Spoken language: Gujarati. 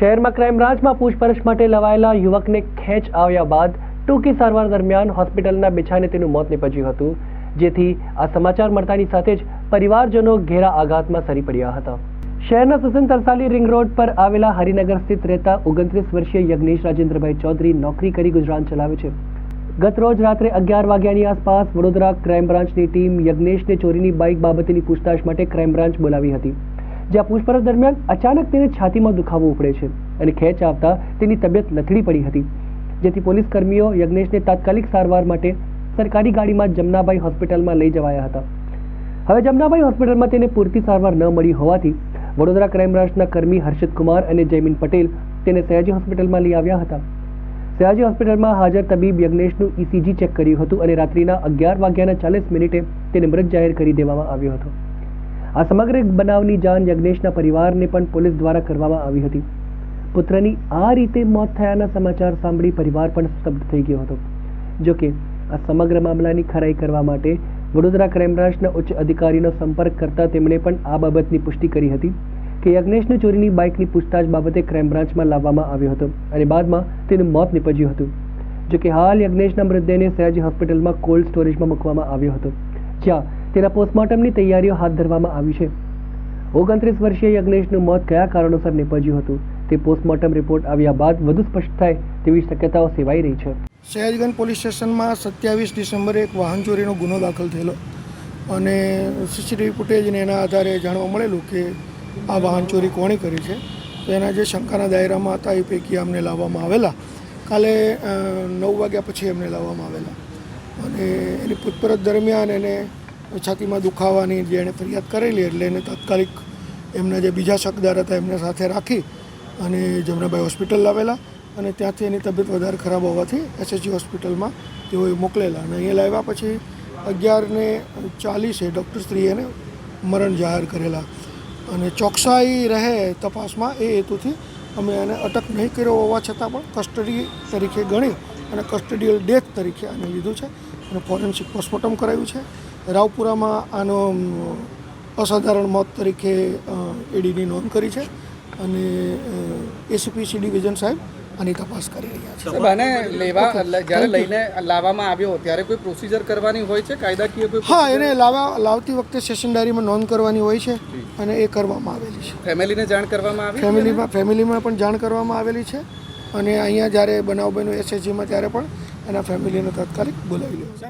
શહેરમાં ક્રાઇમ બ્રાન્ચમાં પૂછપરછ માટે લવાયેલા યુવકને ખેંચ આવ્યા બાદ ટૂંકી સારવાર દરમિયાન હોસ્પિટલના બિછાને તેનું મોત નીપજ્યું હતું. જેથી આ સમાચાર મળતાની સાથે જ પરિવારજનો ઘેરા આઘાતમાં સરી પડ્યા હતા. શહેરના સુસન તરસાલી રિંગ રોડ પર આવેલા હરિનગર સ્થિત રહેતા ઓગણત્રીસ વર્ષીય યજ્ઞેશ રાજેન્દ્રભાઈ ચૌધરી નોકરી કરી ગુજરાન ચલાવે છે. ગત રોજ રાત્રે અગિયાર વાગ્યાની આસપાસ વડોદરા ક્રાઇમ બ્રાન્ચની ટીમ યજ્ઞેશને ચોરીની બાઇક બાબતેની પૂછતાછ માટે ક્રાઇમ બ્રાન્ચ બોલાવી હતી. જ્યાં પૂછપરછ દરમિયાન અચાનક તેને છાતીમાં દુખાવો ઉપડે છે અને ખેંચ આવતા તેની તબિયત લથડી પડી હતી. જેથી પોલીસ કર્મીઓ યજ્ઞેશને તાત્કાલિક સારવાર માટે સરકારી ગાડીમાં જમનાભાઈ હોસ્પિટલમાં લઈ જવાયા હતા. હવે જમનાભાઈ હોસ્પિટલમાં તેને પૂરતી સારવાર ન મળી હોવાથી વડોદરા ક્રાઇમ બ્રાન્ચના કર્મી હર્ષિત કુમાર અને જયમીન પટેલ તેને સયાજી હોસ્પિટલમાં લઈ આવ્યા હતા. સયાજી હોસ્પિટલમાં હાજર તબીબ યજ્ઞેશનું ઇસીજી ચેક કર્યું હતું અને રાત્રિના અગિયાર વાગ્યાના ચાલીસ મિનિટે તેને મૃત જાહેર કરી દેવામાં આવ્યો હતો. આ સમગ્ર બનાવની જાણ યજ્ઞેશના પરિવારને પણ પોલીસ દ્વારા કરવામાં આવી હતી. પુત્રની આ રીતે મોત થયાના સમાચાર સાંભળી પરિવાર પણ સ્તબ્ધ થઈ ગયો હતો. જોકે આ સમગ્ર મામલાની ખરાઈ કરવા માટે વડોદરા ક્રાઇમ બ્રાન્ચના ઉચ્ચ અધિકારીનો સંપર્ક કરતા તેમણે પણ આ બાબતની પુષ્ટિ કરી હતી કે યજ્ઞેશને ચોરીની બાઇકની પૂછતાછ બાબતે ક્રાઇમ બ્રાન્ચમાં લાવવામાં આવ્યો હતો અને બાદમાં તેનું મોત નિપજ્યું હતું. જોકે હાલ યજ્ઞેશના મૃતદેહને સયાજી હોસ્પિટલમાં કોલ્ડ સ્ટોરેજમાં મૂકવામાં આવ્યો હતો. જ્યાં તેના પોસ્ટમોર્ટમની તૈયારીઓ હાથ ધરવામાં આવી છે. ઓગણત્રીસ વર્ષીય યજ્ઞેશનું મોત કયા કારણોસર નીપજ્યું હતું? તે પોસ્ટમોર્ટમ રિપોર્ટ આવ્યા બાદ વધુ સ્પષ્ટ થાય તેવી શક્યતાઓ સેવાઈ રહી છે. સયાજગંજ પોલીસ સ્ટેશનમાં સત્યાવીસ ડિસેમ્બરે એક વાહન ચોરીનો ગુનો દાખલ થયેલો. અને સીસીટીવી ફૂટેજને એના આધારે જાણવા મળેલું કે આ વાહન ચોરી કોણે કરી છે? તો એના જે શંકાના દાયરામાં હતા એ પૈકી અમને લાવવામાં આવેલા. કાલે નવ વાગ્યા પછી એમને લાવવામાં આવેલા. અને એની પૂછપરછ દરમિયાન એને છાતીમાં દુખાવાની જે એણે ફરિયાદ કરેલી એટલે એને તાત્કાલિક એમના જે બીજા શકદાર હતા એમને સાથે રાખી અને જમનાભાઈ હોસ્પિટલ લાવેલા અને ત્યાંથી એની તબિયત વધારે ખરાબ હોવાથી એસએચજી હોસ્પિટલમાં તેઓએ મોકલેલા. અને અહીંયા લાવ્યા પછી અગિયારને ચાલીસે ડૉક્ટરશ્રીએ એને મરણ જાહેર કરેલા. અને ચોકસાઈ રહે તપાસમાં એ હેતુથી અમે એને અટક નહીં કર્યો હોવા છતાં પણ કસ્ટડી તરીકે ગણી અને કસ્ટડિયલ ડેથ તરીકે આને લીધું છે અને ફોરેન્સિક પોસ્ટમોર્ટમ કરાયું છે. રાવપુરામાં આનો અસાધારણ મોત તરીકે એડીની નોંધ કરી છે અને એસીપીસી ડિવિઝન સાહેબ આની તપાસ કરી રહ્યા છે. સાહેબ, આને લેવા જ્યારે લઈને લાવવામાં આવ્યો ત્યારે કોઈ પ્રોસિજર કરવાની હોય છે? કાયદાકીય કોઈ હા એને લાવવા લાવતી વખતે સેશન ડાયરીમાં નોંધ કરવાની હોય છે અને એ કરવામાં આવેલી છે. ફેમિલીને જાણ કરવામાં આવી? ફેમિલીમાં ફેમિલીમાં પણ જાણ કરવામાં આવેલી છે અને અહીંયા જ્યારે બનાવ બન્યો એસએચજીમાં ત્યારે પણ એના ફેમિલીને તાત્કાલિક બોલાવી લેવા